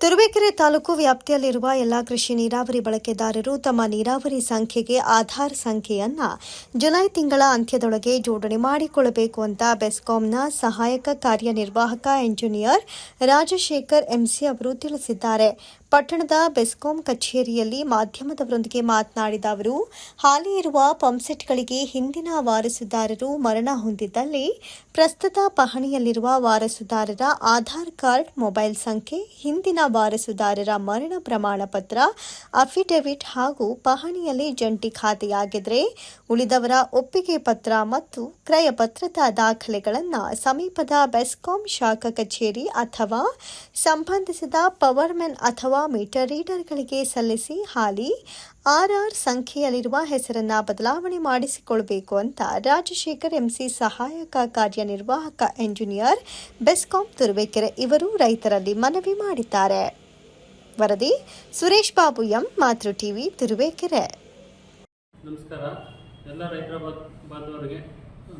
ತುರುವೇಕೆರೆ ತಾಲೂಕು ವ್ಯಾಪ್ತಿಯಲ್ಲಿರುವ ಎಲ್ಲ ಕೃಷಿ ನೀರಾವರಿ ಬಳಕೆದಾರರು ತಮ್ಮ ನೀರಾವರಿ ಸಂಖ್ಯೆಗೆ ಆಧಾರ್ ಸಂಖ್ಯೆಯನ್ನ ಜುಲೈ ತಿಂಗಳ ಅಂತ್ಯದೊಳಗೆ ಜೋಡಣೆ ಮಾಡಿಕೊಳ್ಳಬೇಕು ಅಂತ ಬೆಸ್ಕಾಂನ ಸಹಾಯಕ ಕಾರ್ಯನಿರ್ವಾಹಕ ಎಂಜಿನಿಯರ್ ರಾಜಶೇಖರ್ ಎಂಸಿ ಅವರು ತಿಳಿಸಿದ್ದಾರೆ. ಪಟ್ಟಣದ ಬೆಸ್ಕಾಂ ಕಚೇರಿಯಲ್ಲಿ ಮಾಧ್ಯಮದವರೊಂದಿಗೆ ಮಾತನಾಡಿದ ಅವರು, ಹಾಲಿ ಇರುವ ಪಂಪ್ಸೆಟ್ಗಳಿಗೆ ಹಿಂದಿನ ವಾರಸುದಾರರು ಮರಣ ಹೊಂದಿದ್ದಲ್ಲಿ ಪ್ರಸ್ತುತ ಪಹಣಿಯಲ್ಲಿರುವ ವಾರಸುದಾರರ ಆಧಾರ್ ಕಾರ್ಡ್, ಮೊಬೈಲ್ ಸಂಖ್ಯೆ, ಹಿಂದಿನ ವಾರಸುದಾರರ ಮರಣ ಪ್ರಮಾಣ ಪತ್ರ, ಅಫಿಡವಿಟ್ ಹಾಗೂ ಪಹಣಿಯಲ್ಲಿ ಜಂಟಿ ಖಾತೆಯಾಗಿದ್ದರೆ ಉಳಿದವರ ಒಪ್ಪಿಗೆ ಪತ್ರ ಮತ್ತು ಕ್ರಯ ಪತ್ರದ ದಾಖಲೆಗಳನ್ನು ಸಮೀಪದ ಬೆಸ್ಕಾಂ ಶಾಖಾ ಕಚೇರಿ ಅಥವಾ ಸಂಬಂಧಿಸಿದ ಪವರ್ಮೆನ್ ಅಥವಾ ಮೀಟರ್ ರೀಡರ್ಗಳಿಗೆ ಸಲ್ಲಿಸಿ ಹಾಲಿ ಆರ್ ಆರ್ ಸಂಖ್ಯೆಯಲ್ಲಿರುವ ಹೆಸರನ್ನು ಬದಲಾವಣೆ ಮಾಡಿಸಿಕೊಳ್ಳಬೇಕು ಅಂತ ರಾಜಶೇಖರ್ ಎಂಸಿ ಸಹಾಯಕ ಕಾರ್ಯನಿರ್ವಾಹಕ ಎಂಜಿನಿಯರ್ ಬೆಸ್ಕಾಂ ತುರುವೇಕೆರೆ ಇವರು ರೈತರಲ್ಲಿ ಮನವಿ ಮಾಡಿದ್ದಾರೆ. ವರದಿ ಸುರೇಶ್ ಬಾಬು ಎಂ ಮಾತೃ ಟಿವಿ ತುರುವೇಕೆರೆ. ನಮಸ್ಕಾರ. ಎಲ್ಲ ರೈತರ ಬಾಂಧವರಿಗೆ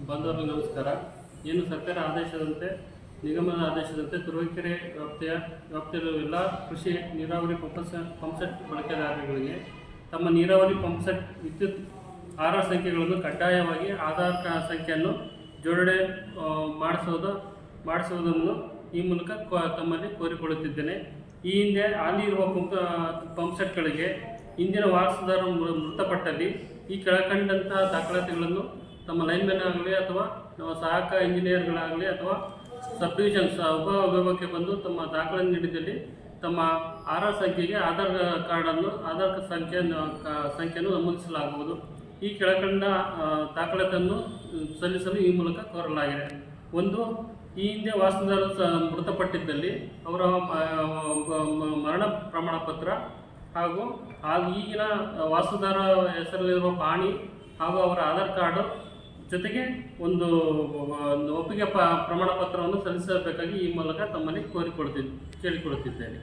ಬಾಂಧವರಿಗೆ ನಮಸ್ಕಾರ. ಏನು ಸರ್ಕಾರ ಆದೇಶದಂತೆ ನಿಗಮದ ಆದೇಶದಂತೆ ತುರುವೇಕೆರೆ ವ್ಯಾಪ್ತಿಯ ವ್ಯಾಪ್ತಿಯಲ್ಲಿರುವ ಎಲ್ಲ ಕೃಷಿ ನೀರಾವರಿ ಪಂಪ್ಸ ಪಂಪ್ಸೆಟ್ ಬಳಕೆದಾರರಿಗೆ ತಮ್ಮ ನೀರಾವರಿ ಪಂಪ್ಸೆಟ್ ವಿದ್ಯುತ್ ಆಧಾರ್ ಸಂಖ್ಯೆಗಳನ್ನು ಕಡ್ಡಾಯವಾಗಿ ಆಧಾರ್ ಕಾರ್ಡ್ ಸಂಖ್ಯೆಯನ್ನು ಜೋಡಣೆ ಮಾಡಿಸೋದು ಮಾಡಿಸುವುದು ಮಾಡಿಸುವುದನ್ನು ಈ ಮೂಲಕ ತಮ್ಮಲ್ಲಿ ಕೋರಿಕೊಳ್ಳುತ್ತಿದ್ದೇನೆ. ಈ ಹಿಂದೆ ಹಾಲಿ ಇರುವ ಪಂಪ್ ಪಂಪ್ಸೆಟ್ಗಳಿಗೆ ಇಂದಿನ ವಾರಸುದಾರರು ಮೃತಪಟ್ಟಲ್ಲಿ ಈ ಕೆಳಕಂಡಂತಹ ದಾಖಲಾತಿಗಳನ್ನು ತಮ್ಮ ಲೈನ್ಮೆನ್ ಆಗಲಿ ಅಥವಾ ನಮ್ಮ ಸಹಾಯಕ ಇಂಜಿನಿಯರ್ಗಳಾಗಲಿ ಅಥವಾ ಸಬ್ ಡಿವಿಷನ್ ಸ- ಉಪ ವಿಭಾಗಕ್ಕೆ ಬಂದು ತಮ್ಮ ದಾಖಲೆ ನೀಡಿದಲ್ಲಿ ತಮ್ಮ ಆಧಾರ್ ಸಂಖ್ಯೆಗೆ ಆಧಾರ್ ಕಾರ್ಡನ್ನು, ಆಧಾರ್ ಸಂಖ್ಯೆಯನ್ನು ಸಂಖ್ಯೆಯನ್ನು ನಮೂದಿಸಲಾಗುವುದು. ಈ ಕೆಳಕಂಡ ದಾಖಲಾತನ್ನು ಸಲ್ಲಿಸಲು ಈ ಮೂಲಕ ಕೋರಲಾಗಿದೆ. ಒಂದು, ಈ ಹಿಂದೆ ವಾಸ್ತುದಾರರು ಸ, ಮೃತಪಟ್ಟಿದ್ದಲ್ಲಿ ಅವರ ಮರಣ ಪ್ರಮಾಣ ಪತ್ರ ಹಾಗೂ ಈಗಿನ ವಾಸ್ತುದಾರ ಹೆಸರಲ್ಲಿರುವ ಪಾಣಿ ಹಾಗೂ ಅವರ ಆಧಾರ್ ಕಾರ್ಡು ಜೊತೆಗೆ ಒಂದು ಒಪ್ಪಿಗೆ ಪ್ರಮಾಣ ಪತ್ರವನ್ನು ಸಲ್ಲಿಸಬೇಕಾಗಿ ಈ ಮೂಲಕ ತಮ್ಮಲ್ಲಿ ಕೋರಿಕೊಳ್ತಿದ್ದೆ ಕೇಳಿಕೊಳ್ಳುತ್ತಿದ್ದೇನೆ.